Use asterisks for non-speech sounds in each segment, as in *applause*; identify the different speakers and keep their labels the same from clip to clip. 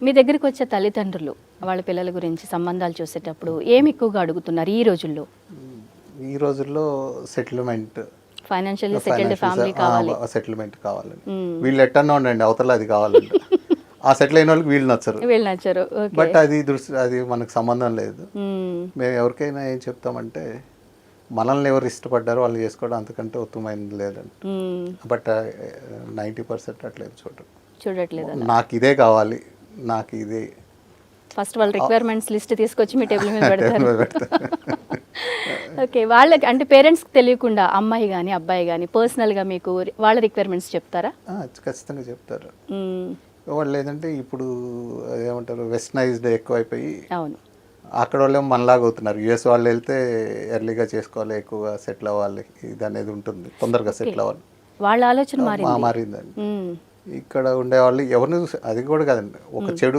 Speaker 1: మీ దగ్గరికి వచ్చే తల్లిదండ్రులు వాళ్ళ పిల్లల గురించి సంబంధాలు చూసేటప్పుడు ఏమి ఎక్కువగా అడుగుతున్నారు ఈ రోజుల్లో?
Speaker 2: ఈ రోజుల్లో సెటిల్మెంట్.
Speaker 1: ఫైనాన్షియల్లీ సెటిల్డ్ ఫ్యామిలీ కావాలి.
Speaker 2: సెటిల్మెంట్ కావాలండి.
Speaker 1: మ్మ్.
Speaker 2: వీళ్ళు ఎట్టన్నా ఉండండి అవతల అది కావాలండి. *laughs* ఆ సెటిల్ అయిన వాళ్ళకి వీళ్ళు నచ్చరు.
Speaker 1: వీళ్ళు నచ్చారు.
Speaker 2: బట్ అది దృష్టి అది మనకు సంబంధం లేదు.
Speaker 1: మ్మ్.
Speaker 2: మేము ఎవరికైనా ఏం చెప్తామంటే మనల్ని ఎవరు ఇష్టపడ్డారో వాళ్ళు చేసుకోవడం అంతకంటే ఉత్తమమైనది లేదండి. బట్ నైంటీ పర్సెంట్ అట్లేదు చూడరు.
Speaker 1: చూడట్లేదు
Speaker 2: నాకు ఇదే కావాలి. నాకు ఇదే.
Speaker 1: ఫస్ట్ వాళ్ళ రిక్వైర్మెంట్స్ లిస్ట్ తీసుకొచ్చి మీ టేబుల్ మీద *laughs* పెడతారు. ఓకే *laughs* వాళ్ళకి అంటే పేరెంట్స్కి తెలియకుండా అమ్మాయి కానీ అబ్బాయి కానీ పర్సనల్గా మీకు వాళ్ళ రిక్వైర్మెంట్స్ చెప్తారా?
Speaker 2: ఆ, ఖచ్చితంగా చెప్తారు. వాళ్ళు ఏంటంటే ఇప్పుడు ఏమంటారు వెస్టర్నైజ్డ్ ఎక్కువైపోయి
Speaker 1: అవును.
Speaker 2: అక్కడ వాళ్ళు మనలాగా అవుతున్నారు. యుఎస్ వాళ్ళు వెళ్తే ఎర్లీగా చేసుకోవాలి ఎక్కువగా సెటిల్ అవ్వాలి. ఇది అనేది ఉంటుంది. తొందరగా సెటిల్ అవ్వాలి.
Speaker 1: వాళ్ళ ఆలోచన
Speaker 2: మారిందండి. ఇక్కడ ఉండేవాళ్ళు ఎవరిని చూసి అది కూడా కాదండి. ఒక చెడు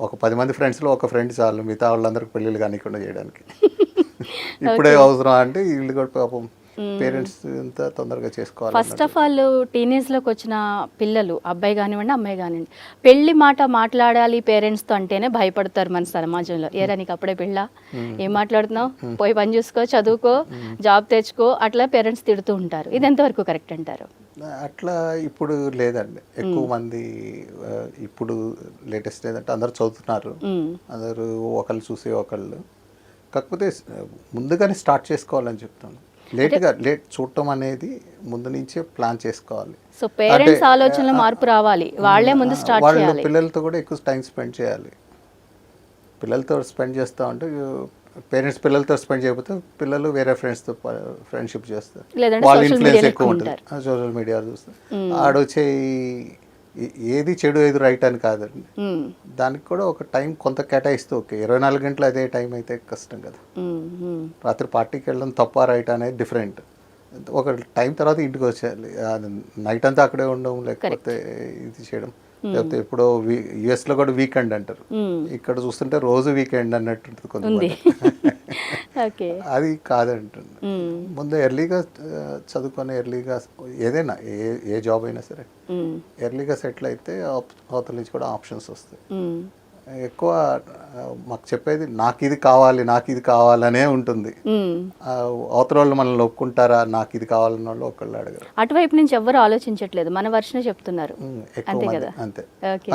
Speaker 2: ఒక- పది మంది ఫ్రెండ్స్లో ఒక ఫ్రెండ్ చాలు మిగతా వాళ్ళందరికి పెళ్ళిళ్ళు కానికుండా చేయడానికి. *laughs* ఇప్పుడే అవసరం అంటే వీళ్ళు కూడా పాపం పేరెంట్స్ ఇంత తొందరగా చేసుకోవాలి
Speaker 1: ఫస్ట్ ఆఫ్ ఆల్ టీనేజ్లోకి వచ్చిన పిల్లలు అబ్బాయి కానివ్వండి అమ్మాయి కానివ్వండి పెళ్ళి మాట మాట్లాడాలి పేరెంట్స్తో అంటేనే భయపడతారు మన సమాజంలో. ఏరా నీకు అప్పుడే పెళ్ళా? ఏం మాట్లాడుతున్నావు? పోయి పని చూసుకో చదువుకో జాబ్ తెచ్చుకో అట్లా పేరెంట్స్ తిడుతూ ఉంటారు. ఇది ఎంతవరకు కరెక్ట్ అంటారు?
Speaker 2: అట్లా ఇప్పుడు లేదండి. ఎక్కువ మంది ఇప్పుడు లేటెస్ట్ ఏంటంటే అందరు చదువుతున్నారు. అందరూ ఒకళ్ళు చూసి ఒకళ్ళు. కాకపోతే ముందుగానే స్టార్ట్ చేసుకోవాలని చెప్తాను. లేట్గా లేట్ చూడటం అనేది ముందు నుంచే ప్లాన్ చేసుకోవాలి.
Speaker 1: సో పేరెంట్స్ ఆలోచనలో మార్పు రావాలి. వాళ్ళే ముందు స్టార్ట్
Speaker 2: వాళ్ళు పిల్లలతో కూడా ఎక్కువ టైం స్పెండ్ చేయాలి. పిల్లలతో స్పెండ్ చేస్తా ఉంటే పేరెంట్స్ పిల్లలతో స్పెండ్ చేయకపోతే పిల్లలు వేరే ఫ్రెండ్స్తో ఫ్రెండ్షిప్ చేస్తారు. వాళ్ళ ఇన్ఫ్లుయెన్స్ ఎక్కువ ఉంటుంది సోషల్ మీడియా చూస్తే ఆడొచ్చే ఏది చెడు ఏది రైట్ అని కాదండి. దానికి కూడా ఒక టైం కొంత కేటాయిస్తూ ఓకే. ఇరవై నాలుగు గంటలు అదే టైం అయితే కష్టం కదా. రాత్రి పార్టీకి వెళ్ళడం తప్ప రైట్ అనేది డిఫరెంట్ ఒక టైం తర్వాత ఇంటికి వచ్చేయాలి. నైట్ అంతా అక్కడే ఉండడం లేకపోతే ఇది చేయడం లేకపోతే ఎప్పుడో యుఎస్లో కూడా వీకెండ్ అంటారు. ఇక్కడ చూస్తుంటే రోజు వీకెండ్ అన్నట్టు కొంతమంది. *laughs* అది కాదంటుంది. ముందు ఎర్లీగా చదువుకొని ఎర్లీగా ఏదైనా ఏ ఏ జాబ్ అయినా సరే. ఎర్లీగా సెటిల్ అయితే అవతల నుంచి కూడా ఆప్షన్స్ వస్తాయి. ఎక్కువ మాకు చెప్పేది నాకు ఇది కావాలి నాకు ఇది కావాలనే ఉంటుంది. అవతల వాళ్ళు మనల్ని ఒప్పుకుంటారా నాకు ఇది కావాలన్న వాళ్ళు ఒకళ్ళు అడగరు.
Speaker 1: అటువైపు నుంచి ఎవ్వరు ఆలోచించట్లేదు. మన వర్షనే చెప్తున్నారు. అంతే కదా?
Speaker 2: అంతే.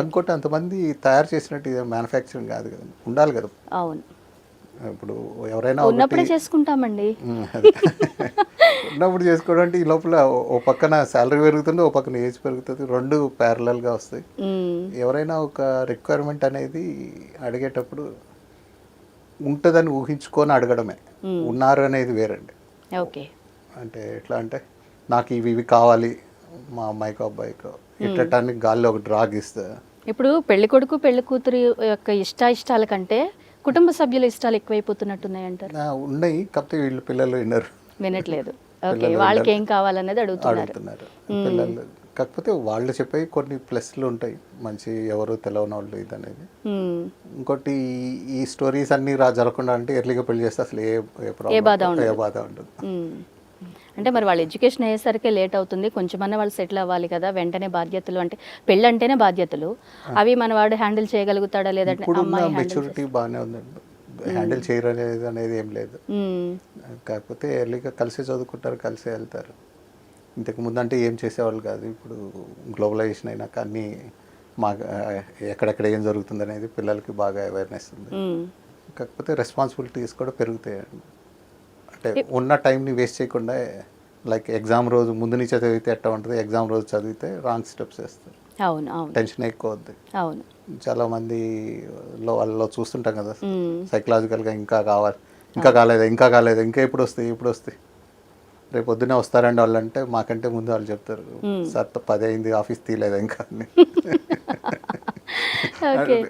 Speaker 2: ఇంకోటి అంతమంది తయారు చేసినట్టు ఇది మ్యానుఫ్యాక్చరింగ్ కాదు కదా. ఉండాలి కదా.
Speaker 1: అవును.
Speaker 2: ఇప్పుడు ఎవరైనా
Speaker 1: ఉన్నప్పుడే చేసుకుంటామండి.
Speaker 2: ఉన్నప్పుడు చేసుకోవడం అంటే ఈ లోపల ఓ- పక్కన శాలరీ పెరుగుతుంది ఓ పక్కన ఏజ్ పెరుగుతుంది రెండు parallel గా వస్తాయి. ఎవరైనా ఒక రిక్వైర్మెంట్ అనేది అడిగేటప్పుడు ఉంటుందని ఊహించుకొని అడగడమే. ఉన్నారు అనేది వేరండి.
Speaker 1: ఓకే.
Speaker 2: అంటే ఎట్లా అంటే నాకు ఇవి ఇవి కావాలి మా అమ్మాయికో అబ్బాయికో. ఇట్టటానికి గాల్లో ఒక డ్రాగ్ ఇస్తే.
Speaker 1: ఇప్పుడు పెళ్ళి కొడుకు పెళ్ళి కూతురు యొక్క ఇష్ట ఇష్టాల కంటే కుటుంబ సభ్యుల ఇష్టాలు ఎక్కువైపోతున్నట్టున్నాయి అంటారు.
Speaker 2: ఉన్నాయి కాకపోతే వీళ్ళు పిల్లలు వినరు.
Speaker 1: వినట్లేదు. ఓకే వాళ్ళకి ఏం కావాలనేది అడుగుతున్నారు.
Speaker 2: పిల్లలు కాకపోతే వాళ్ళు చెప్పే కొన్ని ప్లస్లు ఉంటాయి. మంచి ఎవరు తెలవని వాళ్ళు ఇది అనేది. ఇంకోటి ఈ- స్టోరీస్ అన్ని రా జరగకుండా అంటే ఎర్లీగా పెళ్ళి చేస్తే అసలు ఏ ఏ
Speaker 1: బాధ
Speaker 2: ఉండదు.
Speaker 1: అంటే మరి వాళ్ళ ఎడ్యుకేషన్ అయ్యేసరికి లేట్ అవుతుంది. కొంచెమన్నా వాళ్ళు సెటిల్ అవ్వాలి కదా వెంటనే బాధ్యతలు అంటే పెళ్ళి అంటేనే బాధ్యతలు అవి మన వాడు హ్యాండిల్ చేయగలుగుతాడా లేదంటే అమ్మాయి
Speaker 2: మెచ్యూరిటీ బాగానే ఉందండి హ్యాండిల్ చేయరు అనేది ఏం లేదు. కాకపోతే ఎర్లీగా కలిసి చదువుకుంటారు కలిసి వెళ్తారు. ఇంతకు ముందు అంటే ఏం చేసేవాళ్ళు కాదు. ఇప్పుడు గ్లోబలైజేషన్ అయినాక అన్నీ మా ఎక్కడెక్కడ ఏం జరుగుతుంది అనేది పిల్లలకి బాగా అవేర్నెస్ ఉంది. కాకపోతే రెస్పాన్సిబిలిటీస్ కూడా పెరుగుతాయి అంటే ఉన్న టైంని వేస్ట్ చేయకుండా లైక్ ఎగ్జామ్ రోజు ముందు నుంచి చదివితే ఎట్లా ఉంటుంది? ఎగ్జామ్ రోజు చదివితే రాంగ్ స్టెప్స్ వేస్తారు.
Speaker 1: అవును అవును.
Speaker 2: టెన్షన్ ఎక్కువ అవుద్ది.
Speaker 1: అవును.
Speaker 2: చాలా మంది లో వాళ్ళలో చూస్తుంటాం కదా. సైకలాజికల్గా ఇంకా కావాలి. ఇంకా కాలేదా? ఇంకా కాలేదా? ఇంకా ఎప్పుడు వస్తాయి? ఎప్పుడు వస్తాయి? రేపు పొద్దునే వస్తారండి వాళ్ళు అంటే మాకంటే ముందు వాళ్ళు చెప్తారు. సార్ పది అయింది ఆఫీస్ తీయలేదా ఇంకా? *laughs*